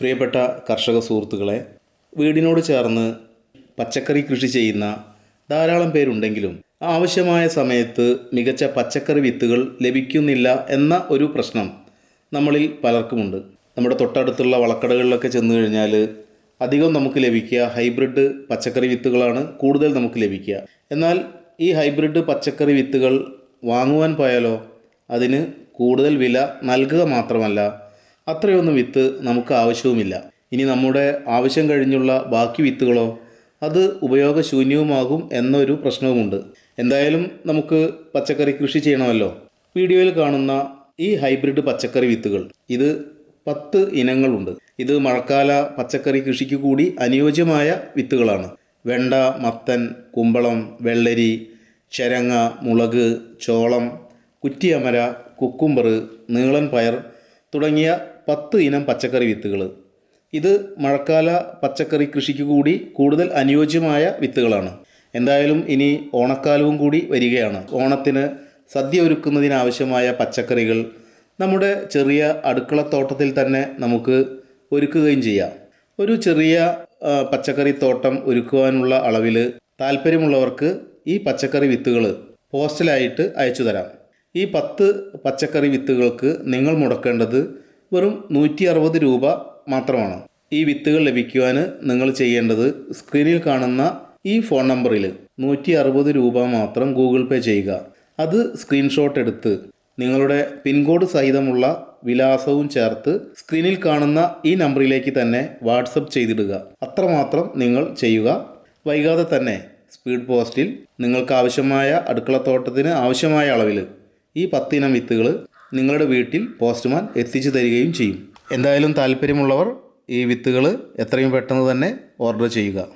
പ്രിയപ്പെട്ട കർഷക സുഹൃത്തുക്കളെ വീടിനോട് ചേർന്ന് പച്ചക്കറി കൃഷി ചെയ്യുന്ന ധാരാളം പേരുണ്ടെങ്കിലും ആവശ്യമായ സമയത്ത് മികച്ച പച്ചക്കറി വിത്തുകൾ ലഭിക്കുന്നില്ല എന്ന ഒരു പ്രശ്നം നമ്മളിൽ പലർക്കുമുണ്ട്. നമ്മുടെ തൊട്ടടുത്തുള്ള വളക്കടകളിലൊക്കെ ചെന്ന് കഴിഞ്ഞാൽ അധികം നമുക്ക് ലഭിക്കുക ഹൈബ്രിഡ് പച്ചക്കറി വിത്തുകളാണ് കൂടുതൽ നമുക്ക് ലഭിക്കുക. എന്നാൽ ഈ ഹൈബ്രിഡ് പച്ചക്കറി വിത്തുകൾ വാങ്ങുവാൻ പോയാലോ അതിന് കൂടുതൽ വില നൽകുക മാത്രമല്ല അത്രയൊന്നും വിത്ത് നമുക്ക് ആവശ്യവുമില്ല. ഇനി നമ്മുടെ ആവശ്യം കഴിഞ്ഞുള്ള ബാക്കി വിത്തുകളോ അത് ഉപയോഗശൂന്യവുമാകും എന്നൊരു പ്രശ്നവുമുണ്ട്. എന്തായാലും നമുക്ക് പച്ചക്കറി കൃഷി ചെയ്യണമല്ലോ. വീഡിയോയിൽ കാണുന്ന ഈ ഹൈബ്രിഡ് പച്ചക്കറി വിത്തുകൾ. ഇത് പത്ത് ഇനങ്ങളുണ്ട്. ഇത് മഴക്കാല പച്ചക്കറി കൃഷിക്ക് കൂടി അനുയോജ്യമായ വിത്തുകളാണ്. വെണ്ട മത്തൻ കുമ്പളം വെള്ളരി ചരങ്ങ മുളക് ചോളം കുറ്റിയമര കുക്കുംബർ നീളൻ പയർ തുടങ്ങിയ പത്ത് ഇനം പച്ചക്കറി വിത്തുകൾ ഇത് മഴക്കാല പച്ചക്കറി കൃഷിക്ക് കൂടി കൂടുതൽ അനുയോജ്യമായ വിത്തുകളാണ്. എന്തായാലും ഇനി ഓണക്കാലവും കൂടി വരികയാണ്. ഓണത്തിന് സദ്യ ഒരുക്കുന്നതിനാവശ്യമായ പച്ചക്കറികൾ നമ്മുടെ ചെറിയ അടുക്കളത്തോട്ടത്തിൽ തന്നെ നമുക്ക് ഒരുക്കുകയും ചെയ്യാം. ഒരു ചെറിയ പച്ചക്കറി തോട്ടം ഒരുക്കുവാനുള്ള അളവിൽ താല്പര്യമുള്ളവർക്ക് ഈ പച്ചക്കറി വിത്തുകൾ പോസ്റ്റലായിട്ട് അയച്ചു തരാം ഈ പത്ത് പച്ചക്കറി വിത്തുകൾക്ക് നിങ്ങൾ മുടക്കേണ്ടത് വെറും നൂറ്റി അറുപത് രൂപ മാത്രമാണ്. ഈ വിത്തുകൾ ലഭിക്കുവാൻ നിങ്ങൾ ചെയ്യേണ്ടത് സ്ക്രീനിൽ കാണുന്ന ഈ ഫോൺ നമ്പറിൽ നൂറ്റി അറുപത് രൂപ മാത്രം ഗൂഗിൾ പേ ചെയ്യുക. അത് സ്ക്രീൻഷോട്ട് എടുത്ത് നിങ്ങളുടെ പിൻകോഡ് സഹിതമുള്ള വിലാസവും ചേർത്ത് സ്ക്രീനിൽ കാണുന്ന ഈ നമ്പറിലേക്ക് തന്നെ വാട്സപ്പ് ചെയ്തിടുക. അത്രമാത്രം നിങ്ങൾ ചെയ്യുക. വൈകാതെ തന്നെ സ്പീഡ് പോസ്റ്റിൽ നിങ്ങൾക്ക് ആവശ്യമായ അടുക്കളത്തോട്ടത്തിന് ആവശ്യമായ അളവിൽ ഈ പത്തിനം വിത്തുകൾ നിങ്ങളുടെ വീട്ടിൽ പോസ്റ്റ്മാൻ എത്തിച്ചു തരികയും ചെയ്യും. എന്തായാലും താല്പര്യമുള്ളവർ ഈ വിത്തുകൾ എത്രയും പെട്ടെന്ന് തന്നെ ഓർഡർ ചെയ്യുക.